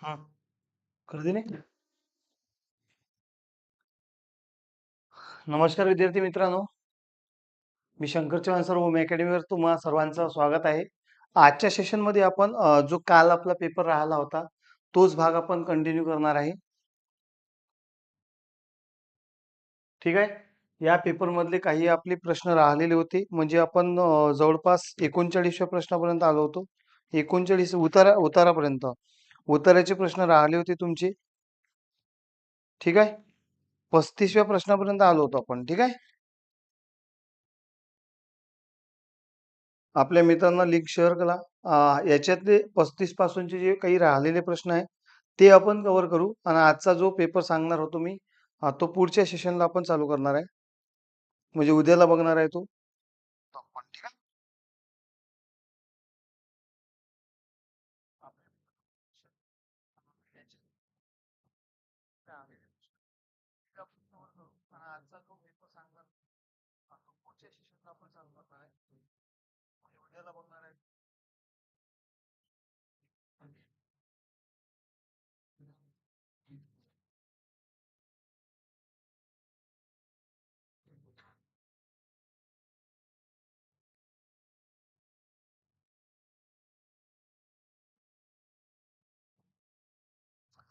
कर नमस्कार विद्यार्थी मित्रांनो. मी शंकर चव्हाण सर होम अकॅडमीवर तुम्हा सर्वांचं स्वागत आहे. आजच्या सेशनमध्ये आपण जो काल आपला पेपर राहिला होता, तोच भाग आपण कंटिन्यू करणार आहे. ठीक आहे. या पेपरमधले काही आपले प्रश्न राहिलेले होते. म्हणजे आपण जवळपास 39व्या प्रश्नापर्यंत आलो होतो. 39 उतारा उतारापर्यंत. उत्तराचे प्रश्न राहिले होते तुमचे. ठीक आहे. 35व्या प्रश्नापर्यंत आलो होतो आपण. ठीक आहे. आपल्या मित्रांना लिंक शेअर करा. याच्यातले 35 पासूनचे जे काही राहिलेले प्रश्न आहेत, ते आपण कव्हर करू आणि आजचा जो पेपर सांगणार होतो मी, तो पुढच्या सेशनला आपण चालू करणार आहे. म्हणजे उद्याला बघणार आहे तो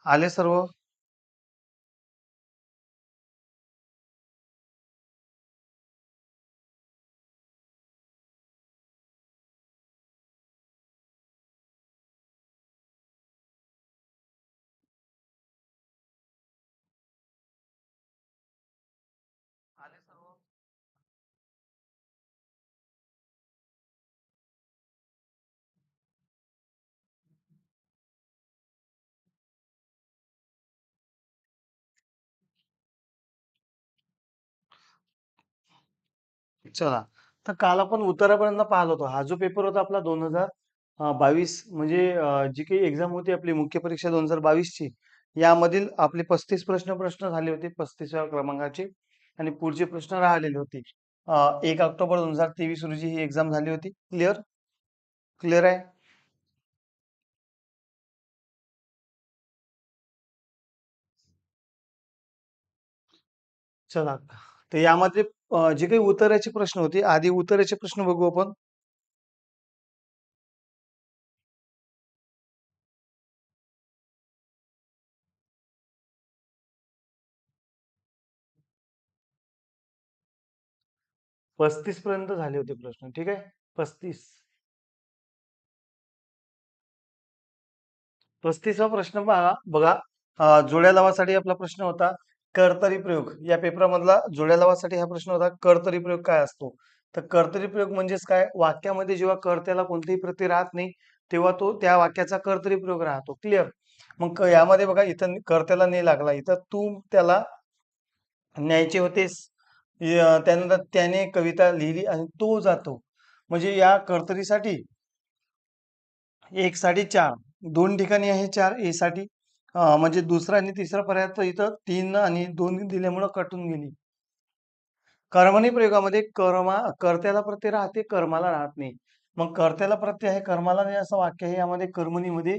आले सर्व? चला. तर काल आपण उतारापर्यंत पाहत होतो हा जो पेपर होता आपला 2022 म्हणजे जी काही एक्झाम होती आपली मुख्य परीक्षा 2022 ची, यामधील आपले 35 प्रश्न प्रश्न झाले होते 35व्या क्रमांकाचे आणि पुढचे प्रश्न राहिलेले होते. एक ऑक्टोबर दोन हजार तेवीस रोजी ही एक्झाम झाली होती. क्लिअर? क्लिअर आहे? चला. तर यामध्ये अ, जे काही उताराचे प्रश्न होते, आधी उताराचे प्रश्न बघू आपण. पस्तीस पर्यंत झाले होते प्रश्न. ठीक आहे. 35. 35वा प्रश्न पहा बघा. अ, जोड्या लावासाठी आपला प्रश्न होता कर्तरी प्रयोग. या पेपरामधला जोड्या लावासाठी हा प्रश्न होता कर्तरी प्रयोग काय असतो? तर कर्तरी प्रयोग म्हणजेच काय? वाक्यामध्ये जेव्हा कर्त्याला कोणतीही प्रती राहत नाही, तेव्हा तो त्या वाक्याचा कर्तरी प्रयोग राहतो. क्लिअर? मग क यामध्ये बघा इथं कर्त्याला नाही लागला. इथं तू त्याला न्यायचे होतेस. त्यानंतर त्याने कविता लिहिली आणि तो जातो. म्हणजे या कर्तरीसाठी एक साठी चार दोन ठिकाणी आहे चार ए साठी. म्हणजे दुसरा आणि तिसरा पर्याय तर इथं 3 आणि 2 दिल्यामुळं कटून गेली. कर्मणी प्रयोगामध्ये कर्मा कर्त्याला प्रत्यय राहते, कर्माला राहत नाही. मग कर्त्याला प्रत्यय आहे, कर्माला नाही असं वाक्य आहे. यामध्ये कर्मणीमध्ये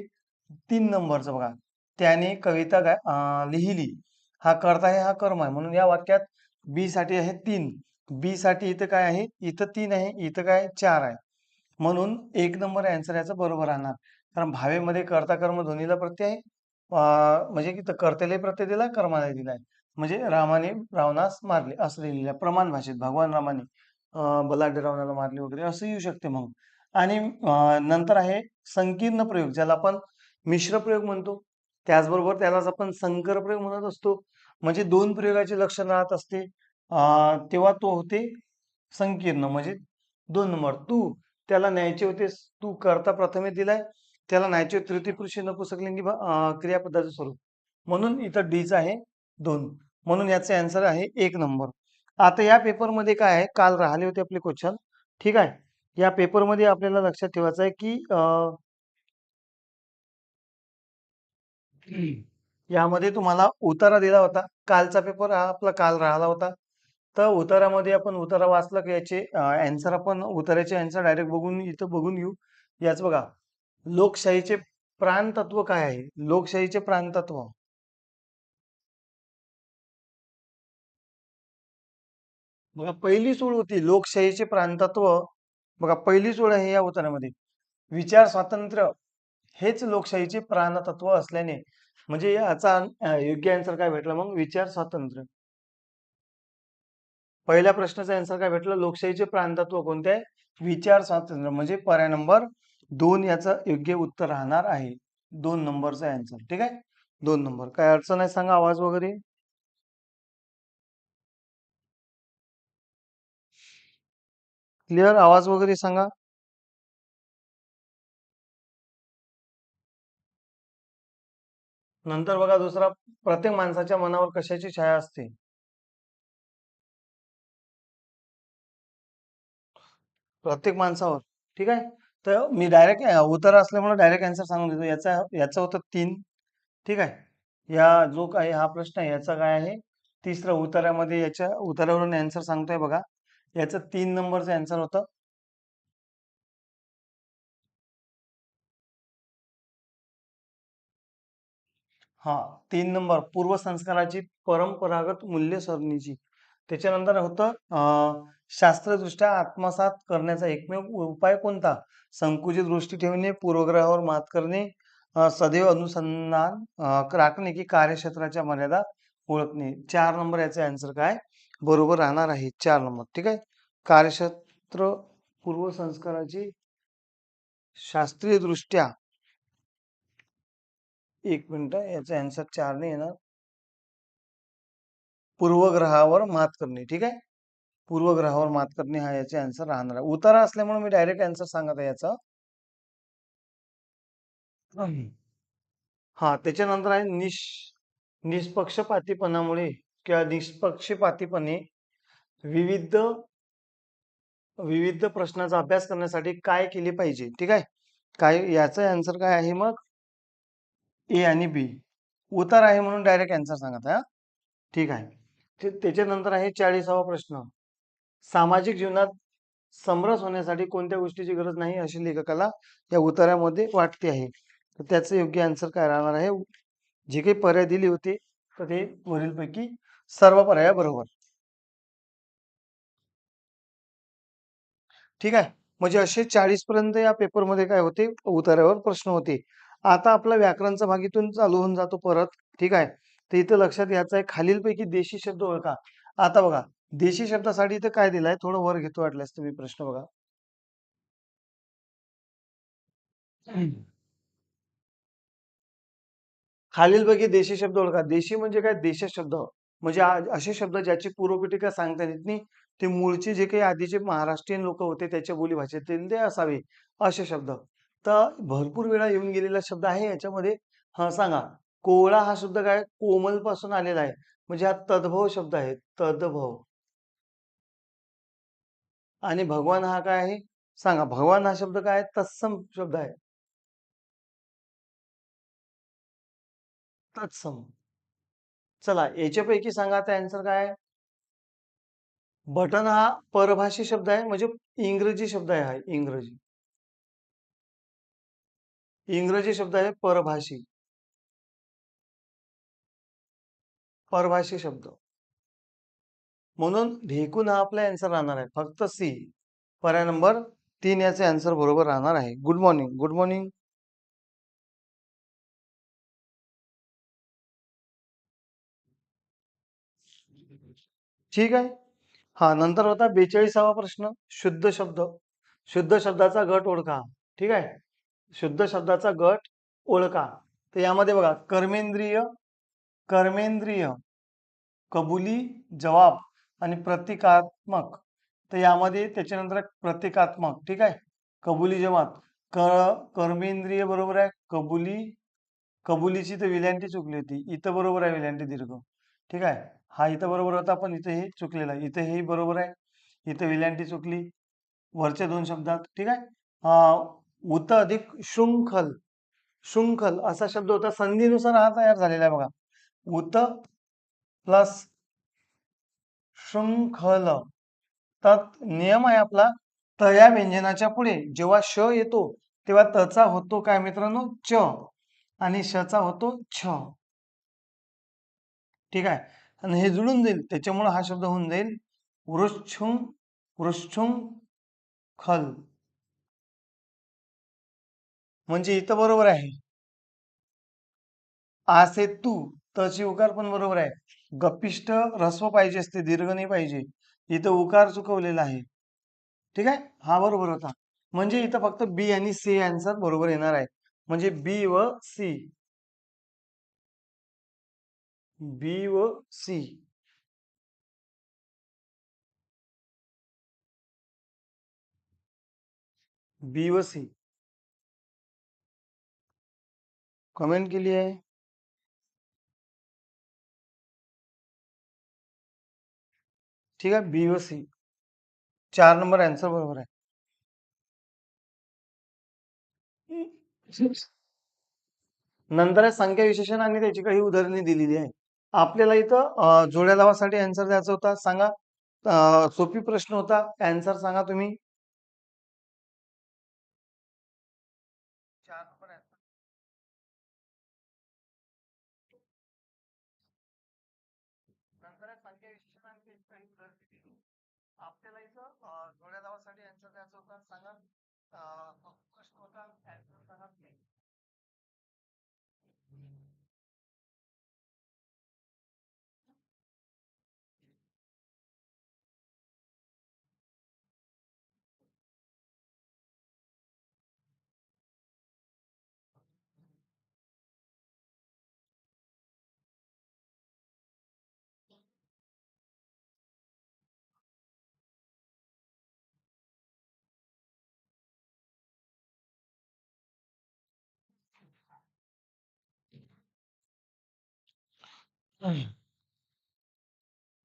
3 नंबरचं बघा. त्याने कविता गा अ, लिहिली. हा कर्ता आहे, हा कर्म आहे. म्हणून या वाक्यात बी साठी आहे 3. बी साठी इथं काय आहे? इथं 3 आहे, इथं काय 4 आहे. म्हणून 1 नंबर अँसर याचा बरोबर राहणार. कारण भावेमध्ये कर्ता, कर्म दोन्हीला प्रत्यय आहे. अ, म्हणजे की कर्तेले प्रत्यय दिला कर्माने दिलाय. म्हणजे रामाने रावणास मारले असं लिहिलेलं आहे. प्रमाण भाषेत भगवान रामाने बलाढ्य रावणाला मारले वगैरे असं येऊ शकते मग. आणि नंतर आहे संकीर्ण प्रयोग ज्याला आपण मिश्र प्रयोग म्हणतो. त्याचबरोबर त्यालाच आपण संकर प्रयोग म्हणत असतो. म्हणजे दोन प्रयोगाचे लक्षण राहत असते. तेव्हा तो होते संकीर्ण म्हणजे दोन नंबर. तू त्याला न्यायचे होतेस. तू करता प्रथमे दिलाय. त्याला न्यायचे तृतीय पुरुषी नपुसकलिंगी भ क्रियापदाचं स्वरूप. म्हणून इथं डीज आहे दोन म्हणून याचे आन्सर आहे एक नंबर. आता या पेपरमध्ये काय आहे, काल राहिले होते आपले क्वेश्चन. ठीक आहे. या पेपरमध्ये आपल्याला लक्षात ठेवायचं आहे, की यामध्ये तुम्हाला उतारा दिला होता. कालचा पेपर हा आपला काल राहिला होता. तर उतारामध्ये आपण उतारा वाचला की याचे अ, अँसर आपण उताऱ्याचे अँसर डायरेक्ट बघून इथं बघून घेऊ. याच बघा. लोकशाहीचे प्राणतत्व काय आहे? लोकशाहीचे प्राणतत्व. बघा पहिली ओळ होती लोकशाहीचे प्राणतत्व. बघा पहिली ओळ आहे या उत्तरामध्ये विचार स्वातंत्र्य हेच लोकशाहीचे प्राणतत्व असल्याने. म्हणजे याचा योग्य आन्सर काय भेटला मग? विचार स्वातंत्र्य. पहिल्या प्रश्नाचा आन्सर काय भेटलं? लोकशाहीचे प्राणतत्व कोणते आहे? विचार स्वातंत्र्य. म्हणजे पर्याय नंबर दोन याचं योग्य उत्तर राहणार आहे. दोन नंबरचा आन्सर ठीक आहे? दोन नंबर. काय अडचण आहे सांगा आवाज वगैरे? क्लिअर आवाज वगैरे सांगा. नंतर बघा दुसरा. प्रत्येक माणसाच्या मनावर कशाची छाया असते? प्रत्येक माणसावर. ठीक आहे? तर मी डायरेक्ट उत्तर असल्यामुळे डायरेक्ट आन्सर सांगून देतो. याचा याचं होतं तीन. ठीक आहे? या जो काय हा प्रश्न आहे याचा काय आहे? तिसरा उतारामध्ये याच्या उत्तरावरून आन्सर सांगतोय बघा. याचं तीन नंबरचं आन्सर होतं. हा तीन नंबर. पूर्वसंस्काराची परंपरागत मूल्य सरणीची त्याच्यानंतर होतं शास्त्रदृष्ट्या आत्मसात करण्याचा एकमेव उपाय कोणता? संकुचित दृष्टी ठेवणे पूर्वग्रहावर मात करणे सदैव अनुसंधान राखणे की कार्यक्षेत्राच्या मर्यादा ओळखणे. चार नंबर याचा आन्सर काय? बरोबर राहणार आहे. चार नंबर. ठीक आहे? कार्यक्षेत्र पूर्वसंस्काराची शास्त्रीय दृष्ट्या एक मिनिट याचा आन्सर चार नाही येणार. पूर्वग्रहावर मात करणे ठीक आहे? पूर्वग्रहावर मात करणे हा याचे आन्सर राहणार आहे. उतारा असल्यामुळे मी डायरेक्ट आन्सर सांगत आहे याचा. हा त्याच्यानंतर आहे निष निष्पक्षपातीपणामुळे किंवा निष्पक्षपातीपणे विविध विविध प्रश्नाचा अभ्यास करण्यासाठी काय केले पाहिजे ठीक आहे? काय याचा आन्सर काय आहे मग? ए आणि बी उतार आहे म्हणून डायरेक्ट आन्सर सांगत आहे हा. ठीक आहे. त्याच्यानंतर आहे चाळीसावा प्रश्न. सामाजिक जीवनात समरस होण्यासाठी कोणत्या गोष्टीची गरज नाही अशी लेखकाला या उतारामध्ये वाटते आहे. तर त्याचं योग्य आन्सर काय राहणार आहे? जे काही पर्याय दिले होते तर ते वरीलपैकी सर्व पर्याय बरोबर. ठीक आहे. म्हणजे असे चाळीस पर्यंत या पेपरमध्ये काय होते? उतार्यावर प्रश्न होते. आता आपला व्याकरणचा भागीतून चालू होऊन जातो परत. ठीक आहे. तर इथं लक्षात घ्यायचं आहे खालीलपैकी देशी शब्द ओळखा. आता बघा देशी शब्दासाठी इथं काय दिलाय? थोडं वर घेतो वाटल्यास तुम्ही प्रश्न बघा. खालीलपैकी देशी शब्द ओळखा. देशी म्हणजे काय? देश शब्द. म्हणजे असे शब्द ज्याची पूर्वपीठिका सांगता येत नाही. ते मूळचे जे काही आधीचे महाराष्ट्रीयन लोक होते त्याच्या बोलीभाषेतील ते असावे असे शब्द. तर भरपूर वेळा येऊन गेलेला शब्द आहे याच्यामध्ये. हा सांगा. कोवळा हा शब्द काय कोमलपासून आलेला आहे. म्हणजे हा तद्भव शब्द आहे. तद्भव. आणि भगवान हा काय आहे? सांगा भगवान हा शब्द काय आहे? तत्सम शब्द आहे. तत्सम. चला याच्यापैकी सांगा आता आन्सर काय बटन हा परभाषी शब्द आहे. म्हणजे इंग्रजी शब्द आहे हा इंग्रजी. इंग्रजी शब्द आहे परभाषी. परभाषी शब्द. म्हणून ढेकून हा आपला आन्सर राहणार आहे. फक्त सी. पर्याय नंबर तीन याचे आन्सर बरोबर राहणार आहे. गुड मॉर्निंग गुड मॉर्निंग ठीक आहे. हा नंतर होता बेचाळीसावा प्रश्न. शुद्ध शब्द. शुद्ध शब्दाचा गट ओळखा. ठीक आहे? शुद्ध शब्दाचा गट ओळखा. तर यामध्ये बघा कर्मेंद्रिय कर्मेंद्रिय कबुली जवाब आणि प्रतिकात्मक. तर यामध्ये त्याच्यानंतर प्रतिकात्मक ठीक आहे? कबुली जवाब. क कर्मेंद्रिय बरोबर आहे कबुली. कबुलीची तर विलँटी चुकली होती. इथं बरोबर आहे विलँटी दीर्घ. ठीक आहे? हा इथं बरोबर होता पण इथं हे चुकलेला आहे. इथं हे बरोबर आहे. इथं विलँटी चुकली. वरच्या दोन शब्दात ठीक आहे? उत अधिक शृंखल. शृंखल असा शब्द होता. संधीनुसार हा तयार झालेला आहे बघा. उत प्लस शृंखल. तर नियम आहे आपला. तर या व्यंजनाच्या पुढे जेव्हा श येतो तेव्हा तचा होतो काय मित्रांनो? च. आणि शचा होतो छ. ठीक आहे? आणि हे जुळून जाईल. त्याच्यामुळे हा शब्द होऊन जाईल. वृच्छुम वृच्छुम खल म्हणजे इथं बरोबर आहे. आसे तू तची उकार पण बरोबर आहे. गप्पिष्ट ह्रस्व पाहिजे असते दीर्घ नाही पाहिजे. इथं उकार चुकवलेला आहे. ठीक आहे? हा बरोबर होता. म्हणजे इथं फक्त बी आणि सी आन्सर बरोबर येणार आहे. म्हणजे बी व सी बी व सी बी व सी कमेंट केली आहे? ठीक आहे? बी व सी चार नंबर आन्सर बरोबर आहे. नंतर आहे संख्या विशेषण आणि त्याची काही उदाहरणे दिलेली आहे. आपल्याला इथं जोड्या लावासाठी आन्सर द्यायचा होता. सांगा. सोपी प्रश्न होता. आन्सर सांगा तुम्ही. चार नंबर आन्सर नंतर आहे संख्या विशेषण आणि त्याची काही उदाहरणे दिली. आपल्याला इथं डोळ्या जोड्या लावासाठी आन्सर द्यायचा होता सांगा. अं, सोपा नाही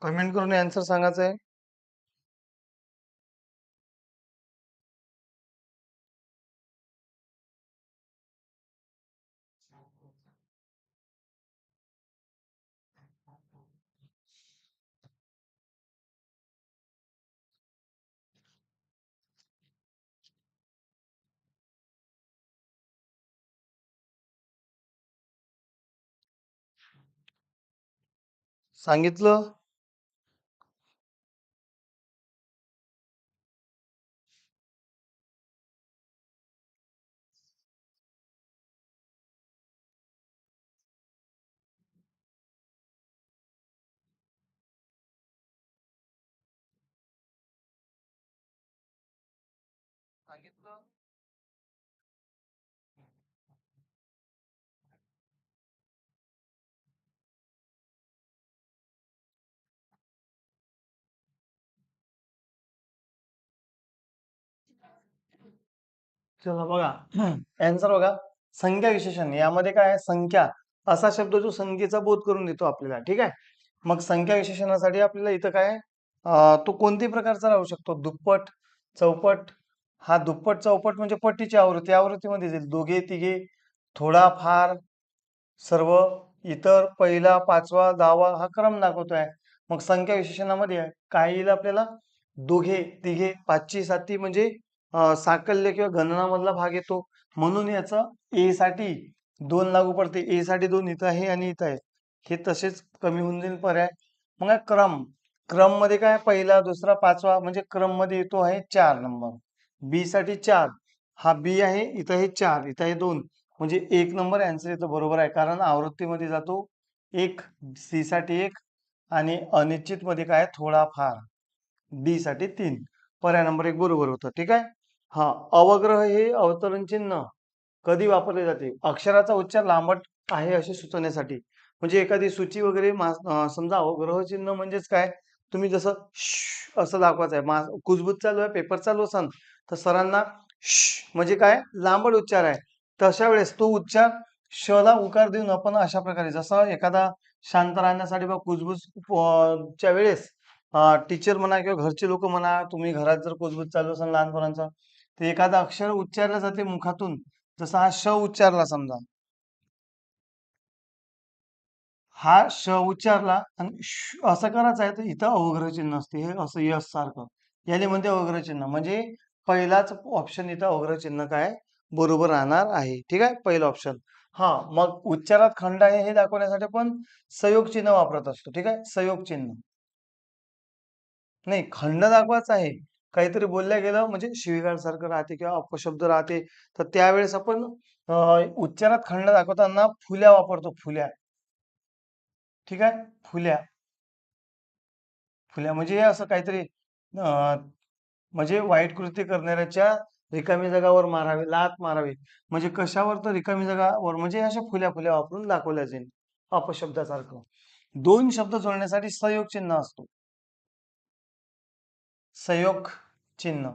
कमेंट करून आन्सर सांगायचं आहे सांगितलं? सांगितलं? चला बघा. आन्सर बघा. संख्या विशेषण. यामध्ये काय आहे? संख्या. असा शब्द जो संख्येचा बोध करून देतो आपल्याला. ठीक आहे? मग संख्या विशेषणासाठी आपल्याला इथं काय तो कोणत्याही प्रकारचा राहू शकतो? दुप्पट चौपट. हा दुप्पट चौपट म्हणजे पट्टीची आवृत्ती. आवृत्तीमध्ये येईल दोघे तिघे थोडा फार सर्व इतर पहिला पाचवा दहावा हा क्रम दाखवतोय. मग संख्या विशेषणामध्ये येईल आपल्याला दोघे तिघे पाचची साती म्हणजे साकल्य किंवा गणनामधला भाग येतो. म्हणून याचं ए साठी दोन लागू पडते. ए साठी दोन इथं आहे आणि इथं आहे. हे तसेच कमी होऊन जाईल पर्याय. मग क्रम क्रम. मध्ये काय? पहिला दुसरा पाचवा म्हणजे क्रममध्ये येतो आहे चार नंबर. बी साठी चार. हा बी आहे इथं हे चार इथं आहे दोन. म्हणजे एक नंबर आन्सर इथं बरोबर आहे. कारण आवृत्तीमध्ये जातो. एक सी साठी एक आणि अनिश्चित मध्ये काय? थोडाफार. डी साठी तीन. पर्याय नंबर एक बरोबर होतं ठीक आहे? हा अवग्रह हे अवतरण चिन्ह कधी वापरले जाते? अक्षराचा उच्चार लांबट आहे असे सुचवण्यासाठी. म्हणजे एखादी सूची वगैरे मा- समजा अवग्रह चिन्ह म्हणजेच काय? तुम्ही जसं श असं दाखवायचं आहे. मा कुजबूज चालू आहे पेपर चालू असाल तर सरांना श म्हणजे काय? लांबट उच्चार आहे. तशा वेळेस तो उच्चार श ला उकार देऊन आपण अशा प्रकारे जसं एखादा शांत राहण्यासाठी बा कुजबूज च्या वेळेस टीचर म्हणा किंवा घरचे लोक म्हणा तुम्ही घरात जर कुजबूज चालू असेल लहानपणाचा तर एखादं अक्षर उच्चारलं जाते मुखातून जसा हा श उच्चारला समजा. हा श उच्चारला आणि श असं करायचं आहे तर इथं अवग्रह चिन्ह असते. हे असं यश सारखं. याने म्हणते अवग्रह चिन्ह म्हणजे पहिलाच ऑप्शन इथं अवग्रह चिन्ह काय? बरोबर राहणार आहे. ठीक आहे? पहिलं ऑप्शन हा मग उच्चारात खंड आहे हे दाखवण्यासाठी आपण संयोग चिन्ह वापरत असतो. ठीक आहे? संयोग चिन्ह नाही खंड दाखवाच आहे. काहीतरी बोलल्या गेलं म्हणजे शिवीगाळ सारखं राहते किंवा अपशब्द राहते. तर त्यावेळेस आपण उच्चारात खंड दाखवताना फुल्या वापरतो फुल्या. ठीक आहे? फुल्या. फुल्या म्हणजे असं काहीतरी अं, म्हणजे वाईट कृत्य करणाऱ्याच्या रिकामी जागावर मारावे लात मारावे. म्हणजे कशावर तर रिकामी जागावर म्हणजे अशा फुल्या फुल्या वापरून दाखवल्या जाईल अपशब्दासारखं. दोन शब्द जोडण्यासाठी संयोग चिन्ह असतो. संयोग चिन्ह.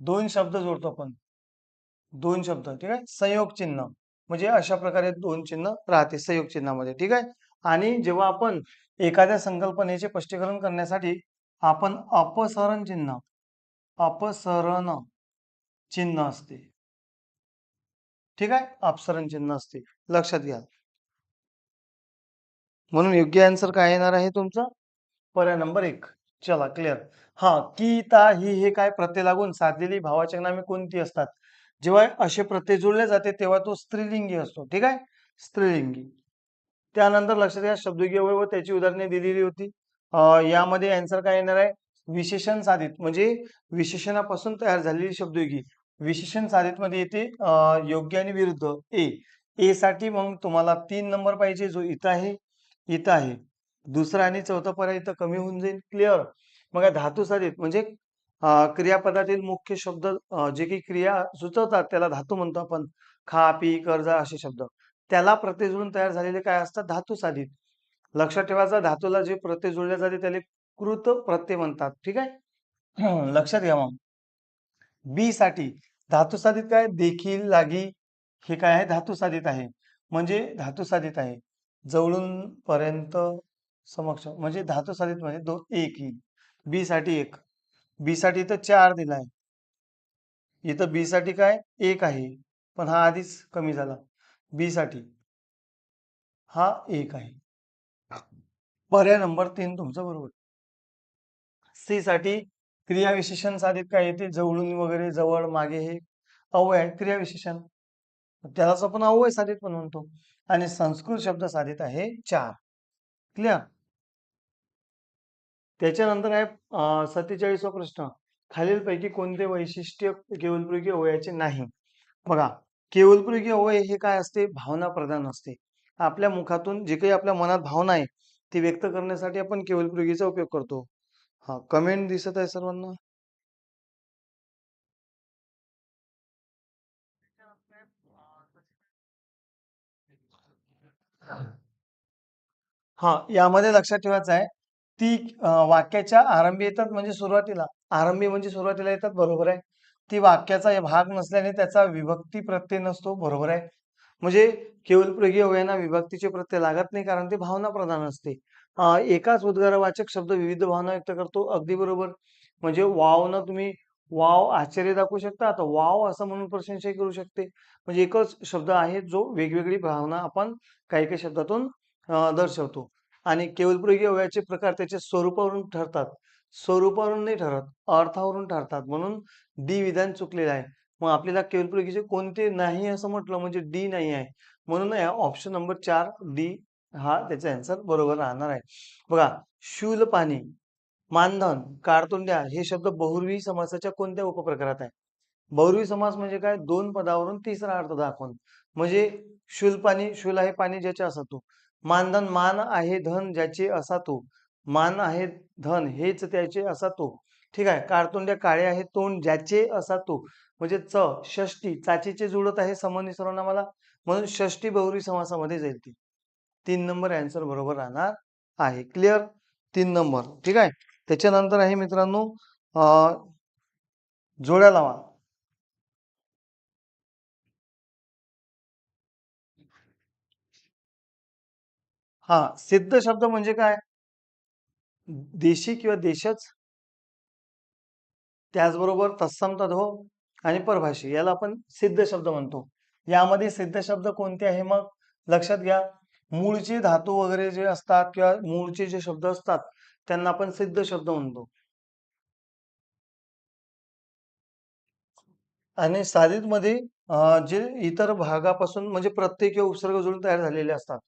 दोन शब्द जोडतो आपण. दोन शब्द ठीक आहे? संयोग चिन्ह. म्हणजे अशा प्रकारे दोन चिन्ह राहते संयोग चिन्हामध्ये ठीक आहे? आणि जेव्हा आपण एखाद्या संकल्पनेचे स्पष्टीकरण करण्यासाठी आपण अपसरण चिन्ह अपसरण चिन्ह असते. ठीक आहे? अपसरण चिन्ह असते. लक्षात घ्या. म्हणून योग्य आन्सर काय येणार आहे तुमचा? पर्याय नंबर एक. चला क्लिअर हा की ता ही हे काय प्रत्यय लागून साधलेली भावाच्या नामे कोणती असतात. जेव्हा असे प्रत्यय जुळले जाते तेव्हा तो स्त्रीलिंगी असतो. ठीक आहे? स्त्रीलिंगी. त्यानंतर लक्षात घ्या शब्दयोगी व त्याची उदाहरणे दिलेली होती. यामध्ये अँसर काय येणार आहे? विशेषण साधित. म्हणजे विशेषणापासून तयार झालेली शब्दयोगी विशेषण साधित मध्ये येते योग्य आणि विरुद्ध. ए. ए साठी मग तुम्हाला तीन नंबर पाहिजे जो इथं आहे इथं आहे. दुसरा आणि चौथा पर्याय इथं कमी होऊन जाईल क्लिअर मग धातू साधित म्हणजे क्रियापदातील मुख्य शब्द जे काही क्रिया सुचवतात त्याला धातू म्हणतो आपण. खा पी कर्जा असे शब्द. त्याला प्रतिजुळून जुळून तयार झालेले काय असतात? धातू साधित. लक्षात ठेवायचा धातूला जे प्रत्यय जुळले जाते त्याला कृत प्रत्यय म्हणतात. ठीक आहे? लक्षात घ्या मग. बी साठी धातू साधित काय? देखील लागी हे काय आहे? धातू साधित आहे. म्हणजे धातू साधित आहे. जवळून पर्यंत समक्ष. म्हणजे धातू साधित म्हणजे दोन एक येईल. बी साठी एक. बी साठी इथं चार दिलाय. इथं बी साठी काय? एक आहे. पण हा आधीच कमी झाला. बी साठी. हा एक आहे. पर्याय नंबर तीन तुमचा बरोबर. सी साठी क्रियाविशेषण साधित काय येते? जवळून वगैरे जवळ मागे हे. अवय आहे क्रियाविशेषण त्यालाच आपण अवय साधित पण म्हणतो. आणि संस्कृत शब्द साधित आहे चार. क्लिअर त्याच्यानंतर आहे सत्तेचाळीसवा प्रश्न. खालीलपैकी कोणते वैशिष्ट्य केवलप्रयोगी अवयवाचे नाही? बघा केवलप्रयोगी अवयव हे काय असते? भावना प्रधान असते. आपल्या मुखातून जे काही आपल्या मनात भावना आहे ती व्यक्त करण्यासाठी आपण केवलप्रयोगीचा उपयोग करतो. हा कमेंट दिसत आहे सर्वांना? हा यामध्ये लक्षात ठेवायचं आहे ती वाक्याच्या आरंभी येतात म्हणजे सुरुवातीला. आरंभी म्हणजे सुरुवातीला येतात बरोबर आहे. ती वाक्याचा भाग नसल्याने त्याचा विभक्ती प्रत्यय नसतो बरोबर आहे. म्हणजे केवलप्रयोगी अवयांना विभक्तीचे प्रत्यय लागत नाही कारण ते भावना प्रधान असते. एकाच उद्गारवाचक शब्द विविध भावना व्यक्त करतो अगदी बरोबर. म्हणजे वाव ना तुम्ही वाव आश्चर्य दाखवू शकता आता वाव असं म्हणून प्रशंसा करू शकते. म्हणजे एकच शब्द आहे जो वेगवेगळी भावना आपण काही काही शब्दातून दर्शवतो. आणि केवलप्रयोगी अवयवाचे प्रकार त्याच्या स्वरूपावरून ठरतात. स्वरूपावरून नाही ठरत अर्थावरून ठरतात. म्हणून डी विधान चुकलेलं आहे. मग आपल्याला केवलप्रयोगीचे कोणते नाही असं म्हटलं म्हणजे डी नाही आहे. म्हणून ऑप्शन नंबर चार डी हा त्याचा आन्सर बरोबर राहणार आहे. बघा शूल पाणी मानधन कारतुंड्या हे शब्द बहुर्वी समासाच्या कोणत्या उपप्रकारात आहे? बहुर्वी समास म्हणजे काय? दोन पदावरून तिसरा अर्थ दाखवून. म्हणजे शूल पाणी शूल आहे पाणी ज्याच्या असा तो मानधन मान आहे धन ज्याचे असा तो. मान आहे धन हेच त्याचे असा तो. ठीक आहे? कारतुंड्या काळे आहे तोंड ज्याचे असा तो. म्हणजे च षष्टी चाचीचे जुळत आहे समनी सर्वनामाला म्हणून षष्टी बहुरी समासामध्ये जाईल ती. तीन नंबर आन्सर बरोबर राहणार आहे. क्लिअर तीन नंबर. ठीक आहे? त्याच्यानंतर आहे मित्रांनो जोड्या लावा. हा सिद्ध शब्द म्हणजे काय? देशी किंवा देशच? त्याचबरोबर तत्सम तद्भव आणि परभाषी याला आपण सिद्ध शब्द म्हणतो. यामध्ये सिद्ध शब्द कोणते आहे मग? लक्षात घ्या. मूळचे धातू वगैरे जे असतात किंवा मूळचे जे शब्द असतात त्यांना आपण सिद्ध शब्द म्हणतो. आणि साधितमध्ये अ, जे इतर भागापासून म्हणजे प्रत्यय किंवा उपसर्ग जोडून तयार झालेले असतात.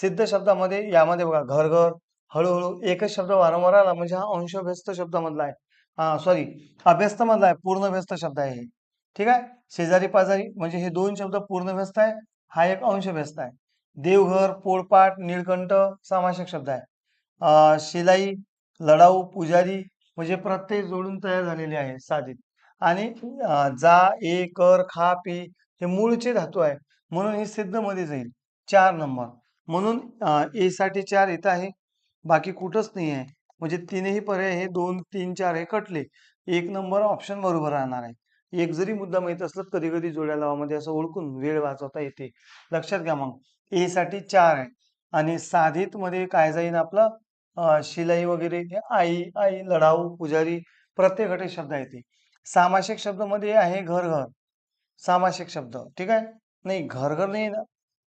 सिद्ध शब्दामध्ये यामध्ये बघा घर-घर, हळूहळू एकच शब्द वारंवार आला म्हणजे हा अंशभ्यस्त शब्दामधला आहे. सॉरी सॉरी अभ्यस्तामधला आहे. पूर्णभ्यस्त शब्द आहे हे. ठीक आहे. शेजारी-पाजारी म्हणजे हे दोन शब्द पूर्णभ्यस्त आहे. हा एक अंशभ्यस्त आहे. देवघर, पोळपाट, नीळकंठ सामासिक शब्द आहे. शिलाई, लढाऊ, पुजारी म्हणजे प्रत्यय जोडून तयार झालेले आहे साधित. आणि जा, ए, कर, खा, पी हे मूळचे धातू आहे. म्हणून हे सिद्धमध्ये जाईल. चार नंबर. म्हणून ए साठी चार येत आहे. बाकी कुठंच नाही आहे. म्हणजे तीनही पर्याय हे 2, 3, 4 हे कटले. एक नंबर ऑप्शन बरोबर राहणार आहे. एक जरी मुद्दा माहीत असला कधी-कधी जोड्या लावामध्ये असं ओळखून वेळ वाचवता येते. लक्षात घ्या मग. ए साठी चार आहे आणि साधित मध्ये काय जाईल आपलं शिलाई वगैरे आई, आई, लढाऊ, पुजारी प्रत्येक घटक शब्द येते सामासिक सामासिक शब्दामध्ये आहे घर-घर. सामासिक शब्द. ठीक आहे. नाही घर-घर नाही ना.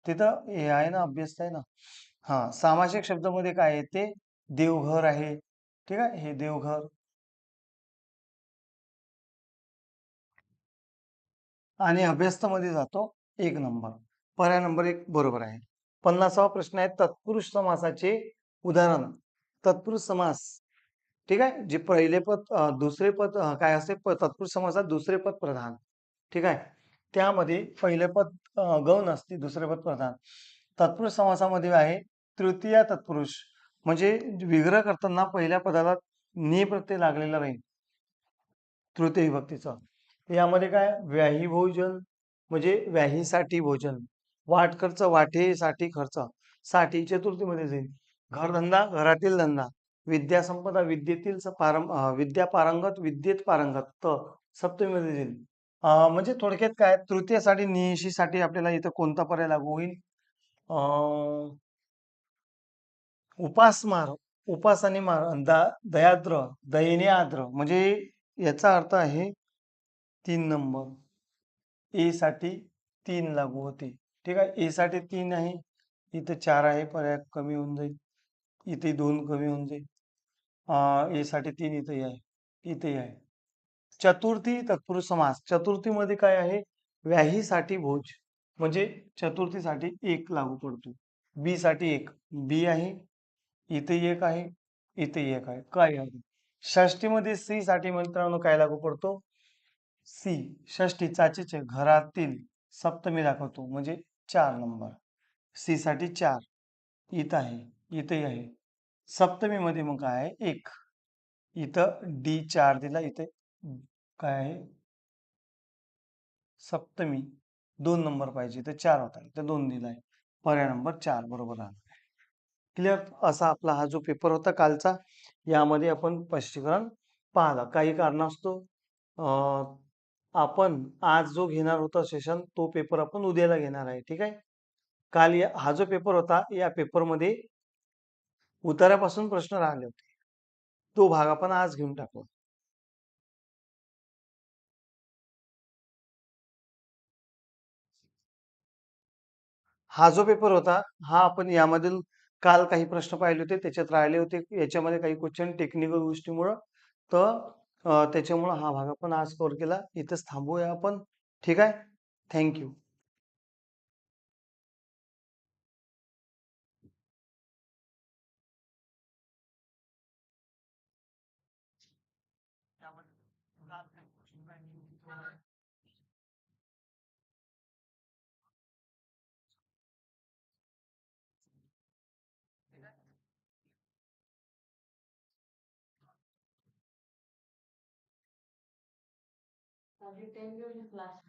तिथं हे आहे ना अभ्यस्त आहे ना. हा सामासिक शब्दामध्ये काय आहे ते देवघर आहे. ठीक आहे. हे देवघर. आणि अभ्यस्तामध्ये जातो एक नंबर. पर्याय नंबर एक बरोबर आहे. 50वा प्रश्न आहे तत्पुरुष समासाचे उदाहरण. तत्पुरुष समास. ठीक आहे. जे पहिले पद दुसरे पद काय असते तत्पुरुष समासात दुसरे पद प्रधान. ठीक आहे. त्यामध्ये पहिले पद गौण असते, दुसरे पद प्रधान. तत्पुरुष समासामध्ये आहे तृतीय तत्पुरुष म्हणजे विग्रह करताना पहिल्या पदाला नि प्रत्यय लागलेला राहील. तृतीय विभक्तीचा. यामध्ये काय व्याही भोजन म्हणजे व्याहीसाठी भोजन. वाट खर्च वाटेसाठी खर्च. साठी चतुर्थीमध्ये जाईल. घरधंदा घरातील धंदा. विद्यासंपदा विद्येतील पारं विद्या पारंगत विद्येत पारंगत. सप्तमीमध्ये जाईल. अ, म्हणजे थोडक्यात काय तृतीयसाठी निशीसाठी आपल्याला इथं कोणता पर्याय लागू होईल? अ, उपासमार, उपास आणि मार, दा दयाद्र, दयेने आद्र म्हणजे याचा अर्थ आहे 3 नंबर. ए साठी 3 लागू होते. ठीक आहे. ए साठी 3 आहे. इथं 4 आहे. पर्याय कमी होऊन जाईल. इथे 2 कमी होऊन जाईल. अ, ए साठी 3 इथंही आहे. इथेही आहे. चतुर्थी तत्पुरुष समास. चतुर्थीमध्ये काय आहे? व्याहीसाठी भोज. म्हणजे चतुर्थीसाठी एक लागू पडतो. बी साठी एक बी आहे. इथे एक आहे. इथे एक आहे. काय आहे? षष्टीमध्ये सी साठी मित्रांनो काय लागू पडतो? सी. षष्टी चाचीचे घरातील सप्तमी दाखवतो म्हणजे चार नंबर. सी साठी चार इथं आहे. इथंही आहे. सप्तमीमध्ये मग काय आहे? एक इथं डी चार दिला. इथे काय आहे? सप्तमी दोन नंबर पाहिजे. तर चार होता. इथे 2 दिलाय. पर्याय नंबर चार बरोबर आला क्लिअर? असा आपला हा जो पेपर होता कालचा. यामध्ये आपण स्पष्टीकरण पाहिलं. काही कारणास्तव आपण आज जो घेणार होता सेशन तो पेपर आपण उद्याला घेणार आहे. ठीक आहे. काल या हा जो पेपर होता या पेपरमध्ये उतारापासून प्रश्न राहिले होते. तो भाग आपण आज घेऊन टाकू. हा जो पेपर होता, हा आपण यामधील काल काही प्रश्न पाहिले होते. त्याच्यात राहिले होते. याच्यामध्ये काही क्वेश्चन टेक्निकल गोष्टीमुळं तर त्याच्यामुळं हा भाग आपण आज कव्हर केला. इथंच थांबूया आपण. ठीक आहे. Thank Every time in class.